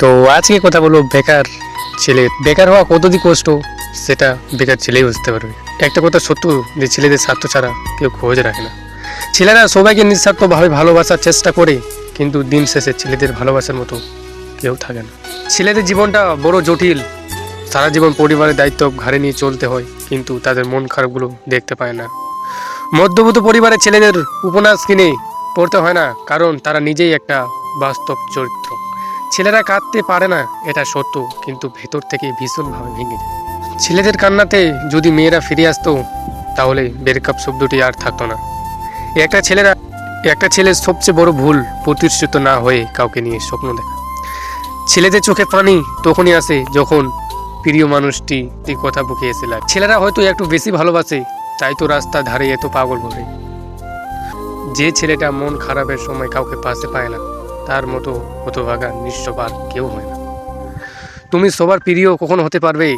তো আজকে কথা বলব বেকার ছেলে। বেকার হওয়া কতদিন কষ্ট? সেটা বেকার ছেলেই বুঝতে পারবে। একটা কথা সত্য, যে ছেলেদের স্বার্থ ছাড়া কেউ খোঁজ রাখে না। ছেলেরা সবাইকে নিঃস্বার্থভাবে ভালোবাসার চেষ্টা করে, কিন্তু দিন শেষে ছেলেদের ভালোবাসার মতো কেউ থাকে না। ছেলেদের জীবনটা বড় জটিল। সারা জীবন পরিবারের দায়িত্ব ঘাড়ে নিয়ে চলতে হয়, কিন্তু তাদের মন খারাপগুলো দেখতে পায় না। মধ্যবিত্ত পরিবারের ছেলেদের উপন্যাস কিনে পড়তে হয় না, কারণ তারা নিজেই একটা বাস্তব চরিত্র। ছেলেরা কাঁদতে পারে না, এটা সত্য, কিন্তু ভেতর থেকে ভীষণভাবে ভেঙে যায়। ছেলেদের কান্নাতে যদি মেয়েরা ফিরে আসতো, তাহলে ব্রেকআপ শব্দটি আর থাকতো না। একটা ছেলেরা, একটা ছেলের সবচেয়ে বড় ভুল প্রতিষ্ঠিত না হয়ে কাউকে নিয়ে স্বপ্ন দেখা। ছেলেদের চোখে পানি তখনই আসে যখন প্রিয় মানুষটি কথা বুকে এসে লাগে। ছেলেরা হয়তো একটু বেশি ভালোবাসে, তাই তো রাস্তা ধারে এত পাগল ভরে যে ছেলেটা মন খারাপের সময় কাউকে পাশে পায় না তার মতো হতভাগা নিঃস্ববার কেউ হয় না। তুমি সবার প্রিয় কখনো হতে পারবে?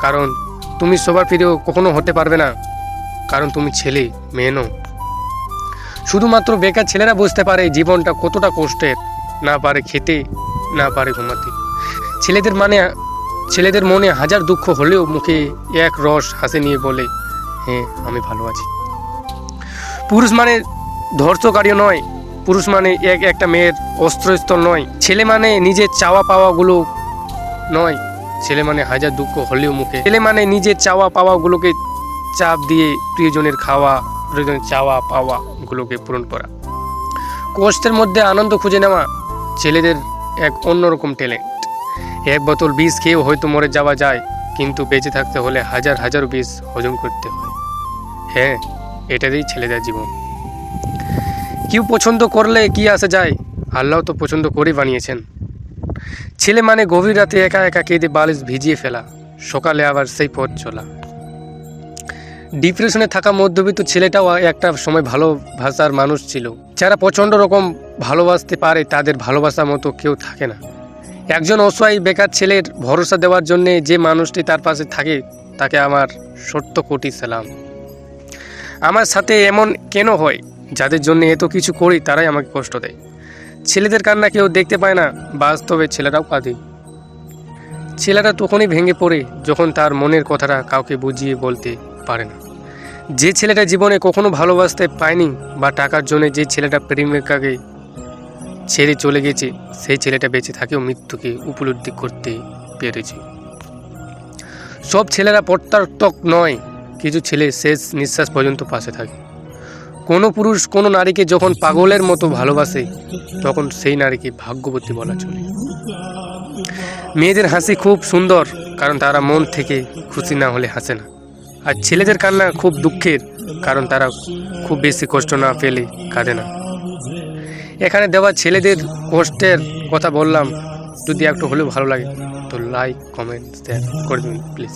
কারণ তুমি সবার প্রিয় কখনো হতে পারবে না। কারণ তুমি ছেলে, মেয়ে নও। শুধুমাত্র বেকার ছেলেরা বুঝতে পারে জীবনটা কতটা কষ্টের। না পারে খেতে, না পারে ঘুমাতে। ছেলেদের মানে ছেলেদের মনে হাজার দুঃখ হলেও মুখে এক রস হাসে নিয়ে বলে হ্যাঁ আমি ভালো আছি। পুরুষ মানে ধর্ষকারী নয় পুরুষ মানে এক একটা মেয়ের অস্ত্রস্থল নয়। ছেলে মানে নিজের চাওয়া পাওয়াগুলো নয়। ছেলে মানে হাজার দুঃখ হলেও মুখে। ছেলে মানে নিজের চাওয়া পাওয়াগুলোকে চাপ দিয়ে প্রিয়জনের খাওয়া, প্রিয়জনের চাওয়া পাওয়াগুলোকে পূরণ করা। কষ্টের মধ্যে আনন্দ খুঁজে নেওয়া ছেলেদের এক অন্যরকম ট্যালেন্ট এক বোতল বিষ খেয়েও হয়তো মরে যাওয়া যায়, কিন্তু বেঁচে থাকতে হলে হাজার হাজার বিষ হজম করতে হয়। হ্যাঁ এটাতেই ছেলেদের জীবন। কেউ পছন্দ করলে কি আসে যায়? আল্লাহ তো পছন্দ করে বানিয়েছেন। ছেলে মানে গভীর রাতে একা একা কেঁদে বালিশ ভিজিয়ে ফেলা, সকালে আবার সেই পথ চলা। ডিপ্রেশনে থাকা মধ্যবিত্ত ছেলেটাও একটা সময় ভালোবাসার মানুষ ছিল। যারা প্রচণ্ড রকম ভালোবাসতে পারে, তাদের ভালোবাসার মতো কেউ থাকে না। একজন অসহায় বেকার ছেলের ভরসা দেওয়ার জন্যে যে মানুষটি তার পাশে থাকে, তাকে আমার সত্য কোটি সালাম। আমার সাথে এমন কেন হয়? যাদের জন্য এত কিছু করি, তারাই আমাকে কষ্ট দেয়। ছেলেদের কান্না কেউ দেখতে পায় না, বাস্তবে ছেলেরাও কাঁদে। ছেলেরা তখনই ভেঙে পড়ে যখন তার মনের কথাটা কাউকে বুঝিয়ে বলতে পারে না। যে ছেলেটা জীবনে কখনো ভালোবাসতে পায়নি বা টাকার জন্য যে ছেলেটা প্রেমিকাকে ছেড়ে চলে গেছে, সেই ছেলেটা বেঁচে থাকেও মৃত্যুকে উপলব্ধি করতে পেরেছে। সব ছেলেরা প্রত্যার্থক নয়, কিছু ছেলে শেষ নিঃশ্বাস পর্যন্ত পাশে থাকে। কোনো পুরুষ কোনো নারীকে যখন পাগলের মতো ভালোবাসে, তখন সেই নারীকে ভাগ্যবতী বলা চলে। মেয়েদের হাসি খুব সুন্দর, কারণ তারা মন থেকে খুশি না হলে হাসে না। আর ছেলেদের কান্না খুব দুঃখের, কারণ তারা খুব বেশি কষ্ট না পেলে কাঁদে না। এখানে দেওয়া ছেলেদের কষ্টের কথা বললাম, যদি একটু হলেও ভালো লাগে, তো লাইক কমেন্ট শেয়ার করে দিন প্লিজ